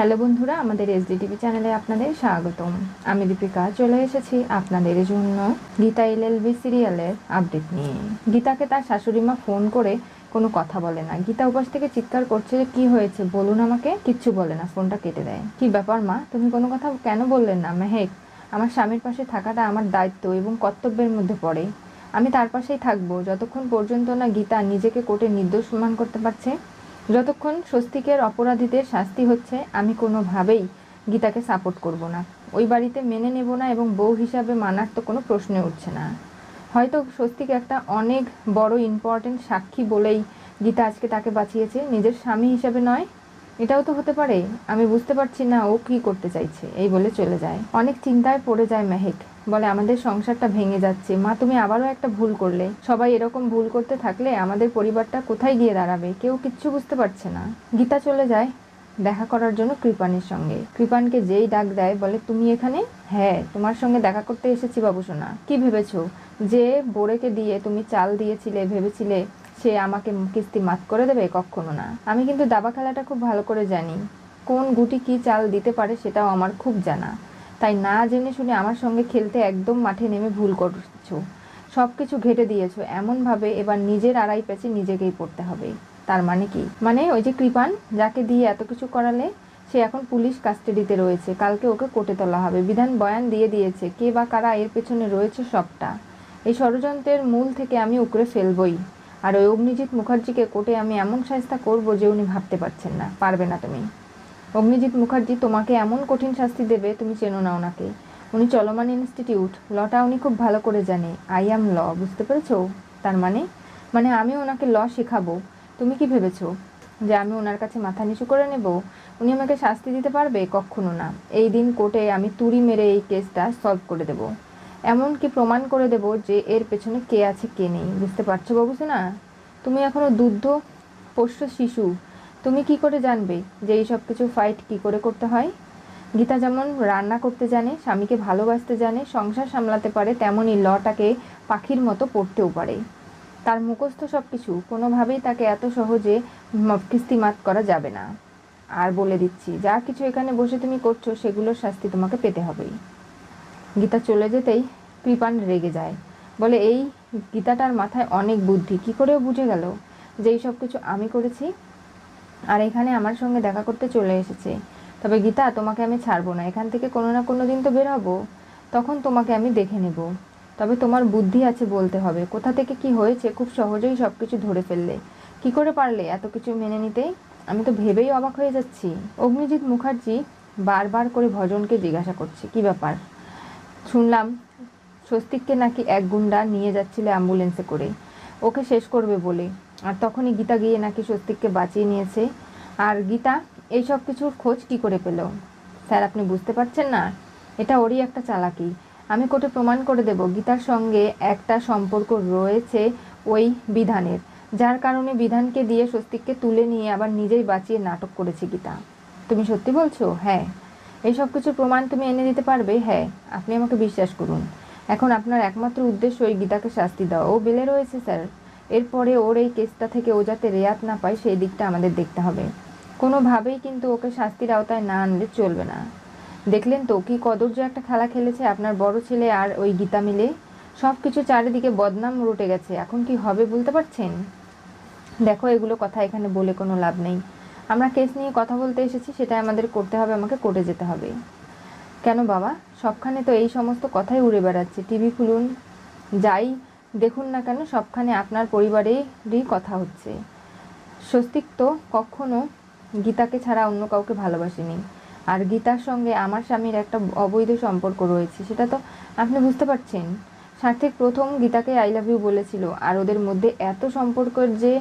Hello বন্ধুরা, আমাদের SDTV চ্যানেলে আপনাদের স্বাগতম। আমি দীপিকা, চলে এসেছি আপনাদের জন্য গীতা এলএলবি সিরিয়ালের আপডেট নিয়ে। গীতাকে তার শাশুড়ি মা ফোন করে কোনো কথা বলে না। গীতা উপাস থেকে চিৎকার করছে যে, কি হয়েছে? বলুন আমাকে। কিচ্ছু বলে না ফোনটা কেটে দেয়। কি ব্যাপার মা? তুমি কোনো কথা কেন বললেন না? মেহেক, আমার স্বামীর পাশে থাকাটা আমার দায়িত্ব এবং কর্তব্যের মধ্যে পড়ে। আমি তার পাশেই থাকব। যতক্ষণ পর্যন্ত না গীতা নিজেকে কোর্টে নির্দোষ প্রমাণ করতে পারছে যতক্ষণ স্বস্তিকের অপরাধীদের শাস্তি হচ্ছে, আমি কোনোভাবেই গীতাকে সাপোর্ট করব না। ওই বাড়িতে মেনে নেব না এবং বউ হিসাবে মানার তো কোনো প্রশ্নে উঠছে না। হয়তো স্বস্তিক একটা অনেক বড় ইম্পর্টেন্ট সাক্ষী বলেই গীতা আজকে তাকে বাঁচিয়েছে, নিজের স্বামী হিসাবে নয়। এটাও তো হতে পারে। আমি বুঝতে পারছি না ও কি করতে চাইছে, এই বলে চলে যায়। অনেক চিন্তায় পড়ে যায় মেহেক। বলে, আমাদের সংসারটা ভেঙে যাচ্ছে। মা, তুমি আবারও একটা ভুল করলে। সবাই এরকম ভুল করতে থাকলে আমাদের পরিবারটা কোথায় গিয়ে দাঁড়াবে? কেউ কিচ্ছু বুঝতে পারছে না। গীতা চলে যায় দেখা করার জন্য কৃপানের সঙ্গে। কৃপানকে যেই ডাক দেয়, বলে, তুমি এখানে? হ্যাঁ তোমার সঙ্গে দেখা করতে এসেছি বাবুসোনা কি ভেবেছো? যে বোরেকে দিয়ে তুমি চাল দিয়েছিলে, ভেবেছিলে সে আমাকে কিস্তি মাত করে দেবে? কখনো না। আমি কিন্তু দাবা খেলাটা খুব ভালো করে জানি। কোন গুটি কি চাল দিতে পারে সেটাও আমার খুব জানা। তাই না জেনে শুনে আমার সঙ্গে খেলতে একদম মাঠে নেমে ভুল করছ। সব কিছু ঘেটে দিয়েছ। এমনভাবে এবার নিজের আড়াই পেঁচে নিজেকেই পড়তে হবে। তার মানে কি? মানে ওই যে কৃপান, যাকে দিয়ে এত কিছু করালে সে এখন পুলিশ কাস্টাডিতে রয়েছে। কালকে ওকে কোর্টে তোলা হবে। বিধান বয়ান দিয়ে দিয়েছে, কে বা কারা এর পেছনে রয়েছে সবটা। এই ষড়যন্ত্রের মূল থেকে আমি উকড়ে ফেলবই। আর ওই অগ্নিজিৎ মুখার্জিকে কোর্টে আমি এমন সাজতা করব যে উনি ভাবতে পারছেন না। পারবে না তুমি। অগ্নিজিৎ মুখার্জি তোমাকে এমন কঠিন শাস্তি দেবে, তুমি চেনো না ওনাকে। উনি চলমান ইনস্টিটিউট, লটা উনি খুব ভালো করে জানে। আই অ্যাম ল, বুঝতে পেরেছ? তার মানে? মানে আমি ওনাকে ল শেখাবো। তুমি কি ভেবেছো? যে আমি ওনার কাছে মাথা নিচু করে নেব? উনি আমাকে শাস্তি দিতে পারবে? কখনো না। এই দিন কোর্টে আমি তুড়ি মেরে এই কেসটা সলভ করে দেব। এমন কি প্রমাণ করে দেব যে এর পেছনে কে আছে, কে নেই। বুঝতে পারছ বাবু না তুমি এখনও দুগ্ধ পোষ্য শিশু। তুমি কি করে জানবে যে এই সব কিছু ফাইট কি করে করতে হয়? গীতা যেমন রান্না করতে জানে, স্বামীকে ভালোবাসতে জানে, সংসার সামলাতে পারে তেমনই লটাকে পাখির মতো পড়তেও পারে। তার মুখস্থ সব কিছু কোনোভাবেই তাকে এত সহজে কিস্তিমাত করা যাবে না। আর বলে দিচ্ছি, যা কিছু এখানে বসে তুমি করছ, সেগুলোর শাস্তি তোমাকে পেতে হবেই গীতা চলে যেতেই কৃপান রেগে যায়। বলে, এই গীতাটার মাথায় অনেক বুদ্ধি। কি করেও বুঝে গেল যে এই সব কিছু আমি করেছি? আর এখানে আমার সঙ্গে দেখা করতে চলে এসেছে। তবে গীতা, তোমাকে আমি ছাড়বো না। এখান থেকে কোনো না কোনো দিন তো বেরোবো। তখন তোমাকে আমি দেখে নেব। তবে তোমার বুদ্ধি আছে বলতে হবে। কোথা থেকে কি হয়েছে, খুব সহজেই সব কিছু ধরে ফেললে। কি করে পারলে এত কিছু মেনে নিতে? আমি তো ভেবেই অবাক হয়ে যাচ্ছি। অগ্নিজিৎ মুখার্জি বারবার করে ভজনকে জিজ্ঞাসা করছে, কি ব্যাপার? শুনলাম, স্বস্তিককে নাকি এক গুন্ডা নিয়ে যাচ্ছিল অ্যাম্বুলেন্সে করে। ওকে শেষ করবে বলে। আর তখনই গীতা গিয়ে নাকি স্বস্তিককে বাঁচিয়ে নিয়েছে। আর গীতা, এই সব কিছুর খোঁজ কি করে পেল? স্যার, আপনি বুঝতে পারছেন না? এটা ওরই একটা চালাকি। আমি কোর্টে প্রমাণ করে দেব, গীতার সঙ্গে একটা সম্পর্ক রয়েছে ওই বিধানের। যার কারণে বিধানকে দিয়ে স্বস্তিককে তুলে নিয়ে আবার নিজেই বাঁচিয়ে নাটক করেছে গীতা। তুমি সত্যি বলছো? হ্যাঁ। এই সব কিছুর প্রমাণ তুমি এনে দিতে পারবে? হ্যাঁ। আপনি আমাকে বিশ্বাস করুন। এখন আপনার একমাত্র উদ্দেশ্য ওই গীতাকে শাস্তি দেওয়া। ও বেলে রয়েছে, স্যার। এরপরে ওর এই কেসটা থেকে ও যাতে রেয়াত না পায়, সেই দিকটা আমাদের দেখতে হবে। কোনোভাবেই কিন্তু ওকে শাস্তির আওতায় না আনলে চলবে না। দেখলেন তো কি কদর্য একটা খেলা খেলেছে আপনার বড় ছেলে আর ওই গীতা মিলে। সব কিছু চারিদিকে বদনাম রুটে গেছে। এখন কি হবে বলতে পারছেন? দেখো, এগুলো কথা এখানে বলে কোনো লাভ নেই। আমরা কেস নিয়ে কথা বলতে এসেছি, সেটাই আমাদের করতে হবে, আমাকে কোর্টে যেতে হবে। কেন বাবা? সবখানে তো এই সমস্ত কথাই উড়ে বেড়াচ্ছে। টিভি খুলুন, যাই দেখুন না কেন সবখানে আপনার পরিবারেরই কথা হচ্ছে। স্বস্তিক তো কখনো গীতাকে ছাড়া অন্য কাউকে ভালোবাসেনি। আর গীতার সঙ্গে আমার স্বামীর একটা অবৈধ সম্পর্ক রয়েছে, সেটা তো আপনি বুঝতে পারছেন। সার্থিক প্রথম গীতাকে আই লাভ ইউ বলেছিল, আর ওদের মধ্যে এত সম্পর্কের যে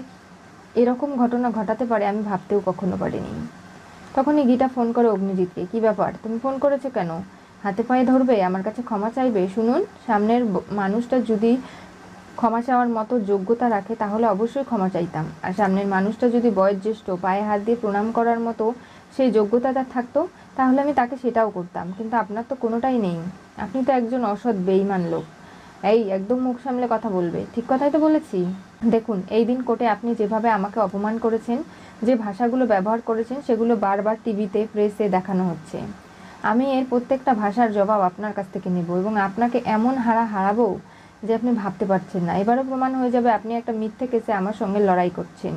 এরকম ঘটনা ঘটাতে পারে আমি ভাবতেও কখনো পারিনি। তখনই গীতা ফোন করে অগ্নিজিৎকে, কি ব্যাপার? তুমি ফোন করেছ কেন? হাতে পায়ে ধরবে? আমার কাছে ক্ষমা চাইবে? শুনুন, সামনের মানুষটা যদি ক্ষমা চাওয়ার মতো যোগ্যতা রাখে, তাহলে অবশ্যই ক্ষমা চাইতাম। আর সামনের মানুষটা যদি বয়োজ্যেষ্ঠ, পায়ে হাত দিয়ে প্রণাম করার মতো সেই যোগ্যতা তার থাকতো, তাহলে আমি তাকে সেটাও করতাম। কিন্তু আপনার তো কোনোটাই নেই। আপনি তো একজন অসৎ বেইমান লোক। এই, একদম মুখ সামলে কথা বলবে। ঠিক কথাই তো বলেছি। দেখুন, এই দিন কোর্টে আপনি যেভাবে আমাকে অপমান করেছেন, যে ভাষাগুলো ব্যবহার করেছেন, সেগুলো বারবার টিভিতে, প্রেসে দেখানো হচ্ছে। আমি এর প্রত্যেকটা ভাষার জবাব আপনার কাছ থেকে নেব এবং আপনাকে এমন হারা হারাবো যে আপনি ভাবতে পারছেন না। এবারও প্রমাণ হয়ে যাবে আপনি একটা মিথ্যে কেসে আমার সঙ্গে লড়াই করছেন।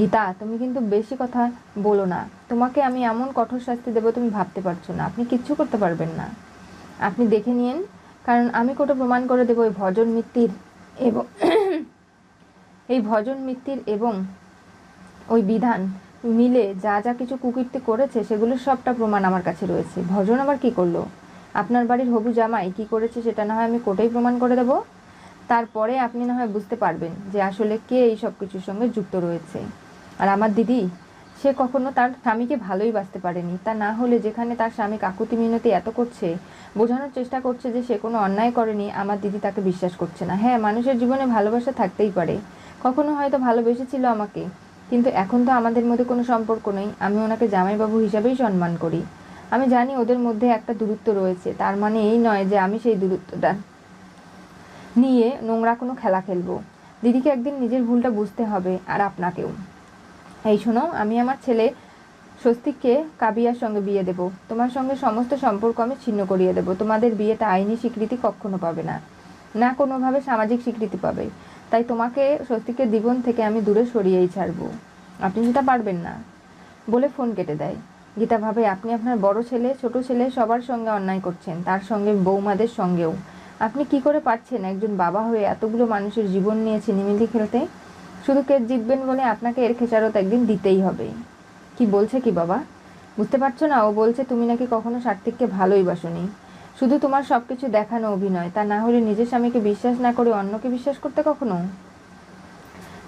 গীতা, তুমি কিন্তু বেশি কথা বলো না। তোমাকে আমি এমন কঠোর শাস্তি দেবো তুমি ভাবতে পারছ না। আপনি কিচ্ছু করতে পারবেন না। আপনি দেখে নিন কারণ আমি কোটা প্রমাণ করে দেবো এই ভজন মিত্তির এবং এই ভজন মিত্তির এবং ওই বিধান মিলে যা যা কিছু কুকীর্তি করেছে, সেগুলোর সবটা প্রমাণ আমার কাছে রয়েছে। ভজন আবার কি করল? আপনার বাড়ির হবু জামাই কি করেছে সেটা না হয় আমি কোর্টেই প্রমাণ করে দেব। তারপরে আপনি না হয় বুঝতে পারবেন যে আসলে কে এই সব কিছুর সঙ্গে যুক্ত রয়েছে। আর আমার দিদি, সে কখনো তার স্বামীকে ভালোই বাঁচতে পারেনি। তা না হলে যেখানে তার স্বামী কাকুতি মিনতি এত করছে, বোঝানোর চেষ্টা করছে যে সে কোনো অন্যায় করেনি, আমার দিদি তাকে বিশ্বাস করছে না। হ্যাঁ মানুষের জীবনে ভালোবাসা থাকতেই পারে। কখনো হয়তো ভালোবেসেছিল আমাকে, কিন্তু এখন তো আমাদের মধ্যে কোনো সম্পর্ক নেই। আমি ওনাকে জামাইবাবু হিসাবেই সম্মান করি। আমি জানি ওদের মধ্যে একটা দূরত্ব রয়েছে, তার মানে এই নয় যে আমি সেই দূরত্বটা। নিয়ে নোংরা কোনো খেলা খেলব। দিদিকে একদিন নিজের ভুলটা বুঝতে হবে, আর আপনাকেও। এই শোনো, আমি আমার ছেলে স্বস্তিককে কাবিয়ার সঙ্গে বিয়ে দেব। তোমার সঙ্গে সমস্ত সম্পর্ক আমি ছিন্ন করিয়ে দেব। তোমাদের বিয়েটা আইনি স্বীকৃতি কখনো পাবে না। না কোনোভাবে সামাজিক স্বীকৃতি পাবে। তাই তোমাকে স্বস্তিকের জীবন থেকে আমি দূরে সরিয়েই ছাড়বো। আপনি যেটা পারবেন না। বলে ফোন কেটে দেয়। গীতা ভাবে, আপনি আপনার বড় ছেলে, ছোট ছেলে সবার সঙ্গে অন্যায় করছেন, তার সঙ্গে, বৌমাদের সঙ্গেও। আপনি কি করে পারছেন একজন বাবা হয়ে এতগুলো মানুষের জীবন নিয়ে ছিনিমিলি খেলতে? শুধু কেস জিতবেন বলে আপনাকে এর খেচারত একদিন দিতেই হবে। কি বলছে কি বাবা? বুঝতে পারছ না, ও বলছে তুমি নাকি কখনো সার্থিককে ভালোই বাসনি। শুধু তোমার সব কিছু দেখানো অভিনয়, তা না হলে নিজের স্বামীকে বিশ্বাস না করে অন্যকে বিশ্বাস করতে কখনো?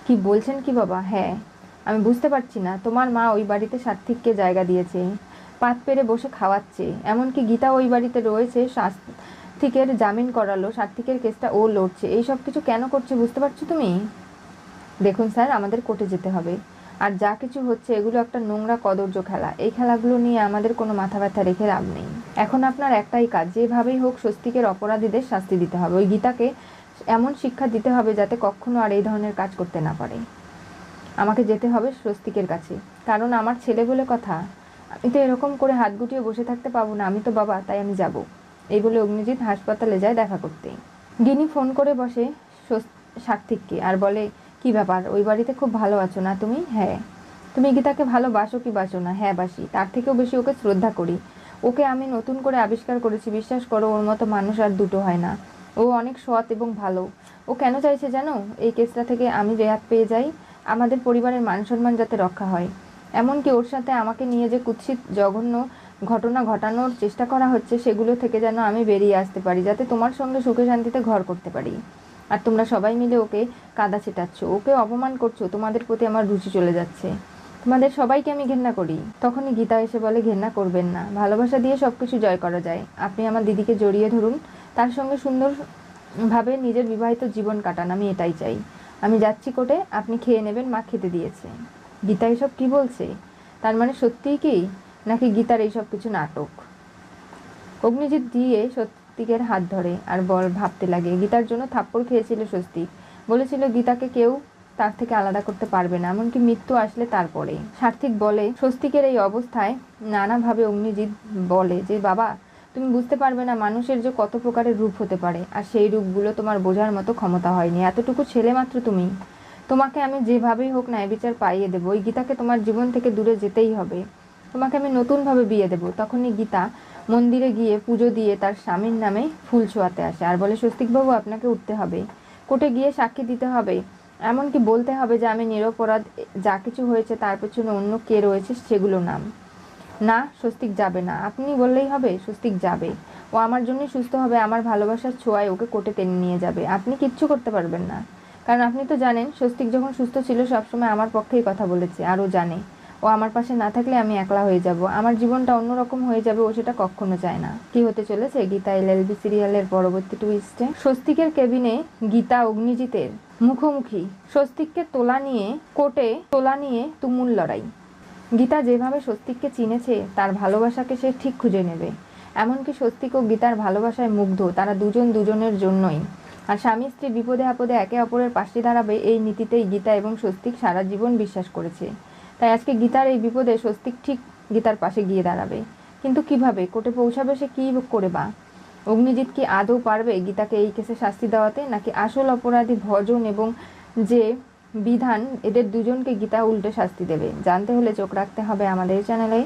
কি বলছেন কি বাবা? হ্যাঁ। আমি বুঝতে পারছি না, তোমার মা ওই বাড়িতে সার্থিককে জায়গা দিয়েছে, পাত পেরে বসে খাওয়াচ্ছে, এমনকি গীতা ওই বাড়িতে রয়েছে সার্থিকের জামিন করালো সার্থিকের কেসটা ও লড়ছে, এই সব কিছু কেন করছে বুঝতে পারছ তুমি? দেখুন স্যার, আমাদের কোর্টে যেতে হবে। আর যা কিছু হচ্ছে, এগুলো একটা নোংরা কদর্য খেলা। এই খেলাগুলো নিয়ে আমাদের কোনো মাথা ব্যথা রেখে লাভ নেই। এখন আপনার একটাই কাজ, যেভাবেই হোক স্বস্তিকের অপরাধীদের শাস্তি দিতে হবে। ওই গীতাকে এমন শিক্ষা দিতে হবে যাতে কখনো আর এই ধরনের কাজ করতে না পারে। আমাকে যেতে হবে স্বস্তিকের কাছে। কারণ আমার ছেলে বলে কথা, আমি তো এরকম করে হাত গুটিয়ে বসে থাকতে পাবো না, আমি তো বাবা, তাই আমি যাব। এই বলে অগ্নিজিৎ হাসপাতালে যায় দেখা করতে। গিনি ফোন করে বসে সার্থিককে আর বলে, কি ব্যাপার? ওই বাড়িতে খুব ভালো আছো না তুমি? হ্যাঁ। তুমি গীতাকে ভালোবাসো কি বাসো না? হ্যাঁ বাসি। তার থেকেও বেশি ওকে শ্রদ্ধা করি। ওকে আমি নতুন করে আবিষ্কার করেছি। বিশ্বাস করো, ওর মতো মানুষ আর দুটো হয় না। ও অনেক সৎ এবং ভালো। ও কেন চাইছে জানো? এই কেসটা থেকে আমি রেহাত পেয়ে যাই। আমাদের পরিবারের মান সম্মান যাতে রক্ষা হয়। এমনকি ওর সাথে আমাকে নিয়ে যে কুৎসিত, জঘন্য ঘটনা ঘটানোর চেষ্টা করা হচ্ছে, সেগুলো থেকে যেন আমি বেরিয়ে আসতে পারি, যাতে তোমার সঙ্গে সুখে শান্তিতে ঘর করতে পারি। আর তোমরা সবাই মিলে ওকে কাদা ছেটাচ্ছ, ওকে অপমান করছ, তোমাদের প্রতি আমার রুচি চলে যাচ্ছে। তোমাদের সবাইকে আমি ঘেন্না করি। তখনই গীতা এসে বলে ঘেন্না করবেন না। ভালোবাসা দিয়ে সব কিছু জয় করা যায়। আপনি আমার দিদিকে জড়িয়ে ধরুন। তার সঙ্গে সুন্দরভাবে নিজের বিবাহিত জীবন কাটান, আমি এটাই চাই। আমি যাচ্ছি কোটে আপনি খেয়ে নেবেন, মা খেতে দিয়েছে। গীতা এসব কি বলছে? তার মানে সত্যিই কি? নাকি গীতার এইসব কিছু নাটক? অগ্নিজিৎ দিয়ে স্বস্তিকের হাত ধরে আর বল ভাবতে লাগে। গীতার জন্য থাপ্পড় খেয়েছিল স্বস্তিক বলেছিল, গীতাকে কেউ তার থেকে আলাদা করতে পারবে না, এমনকি মৃত্যু আসলে তারপরে। সার্থিক বলে, স্বস্তিকের এই অবস্থায় নানাভাবে অগ্নিজিৎ বলে যে, বাবা তুমি বুঝতে পারবে না মানুষের যে কত প্রকারের রূপ হতে পারে, আর সেই রূপগুলো তোমার বোঝার মতো ক্ষমতা হয়নি। এতটুকু ছেলে মাত্র তুমি। তোমাকে আমি যেভাবেই হোক ন্যায় বিচার পাইয়ে দেবো, ওই গীতাকে তোমার জীবন থেকে দূরে যেতেই হবে। তোমাকে আমি নতুনভাবে বিয়ে দেবো। তখনই গীতা মন্দিরে গিয়ে পুজো দিয়ে তার স্বামীর নামে ফুল ছোঁয়াতে আসে আর বলে, স্বস্তিকবাবু, আপনাকে উঠতে হবে। কোর্টে গিয়ে সাক্ষী দিতে হবে। এমনকি বলতে হবে যে, আমি নিরপরাধ, যা কিছু হয়েছে তার পেছনে অন্য কে রয়েছে সেগুলো নাম। না, স্বস্তিক যাবে না। আপনি বললেই হবে, স্বস্তিক যাবে। ও আমার জন্যই সুস্থ হবে, আমার ভালোবাসার ছোঁয়ায় ওকে কোর্টে টেনে নিয়ে যাবে। আপনি কিচ্ছু করতে পারবেন না। কারণ আপনি তো জানেন, স্বস্তিক যখন সুস্থ ছিল, সবসময় আমার পক্ষেই কথা বলেছে আর ও জানে। ও আমার পাশে না থাকলে আমি একলা হয়ে যাব। আমার জীবনটা অন্যরকম হয়ে যাবে, ও সেটা কখনো চায় না। কি হতে চলেছে? গীতা এল এলএলবি সিরিয়ালের পরবর্তী টুইস্টে স্বস্তিকের কেবিনে গীতা অগ্নিজিতের মুখোমুখি। স্বস্তিককে তোলা নিয়ে কোর্টে তোলা নিয়ে তুমুল লড়াই। গীতা যেভাবে স্বস্তিককে চিনেছে, তার ভালোবাসাকে সে ঠিক খুঁজে নেবে। এমনকি স্বস্তিক ও গীতার ভালোবাসায় মুগ্ধ, তারা দুজন দুজনের জন্যই। আর স্বামী স্ত্রী বিপদে আপদে একে অপরের পাশে দাঁড়াবে, এই নীতিতেই গীতা এবং স্বস্তিক সারা জীবন বিশ্বাস করেছে। তাই আজকে গীতার এই বিপদে স্বস্তিক ঠিক গীতার পাশে গিয়ে দাঁড়াবে। কিন্তু কীভাবে? কোর্টে পৌঁছাবে সে কী করে বা? অগ্নিজিৎ কি আদৌ পারবে গীতাকে এই কেসে শাস্তি দেওয়াতে, নাকি আসল অপরাধী ভজন এবং যে বিধান, এদের দুজনকে গীতা উল্টে শাস্তি দেবে। জানতে হলে চোখ রাখতে হবে আমাদের চ্যানেলে।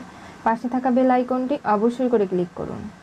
পাশে থাকা বেল আইকনটি অবশ্যই করে ক্লিক করুন।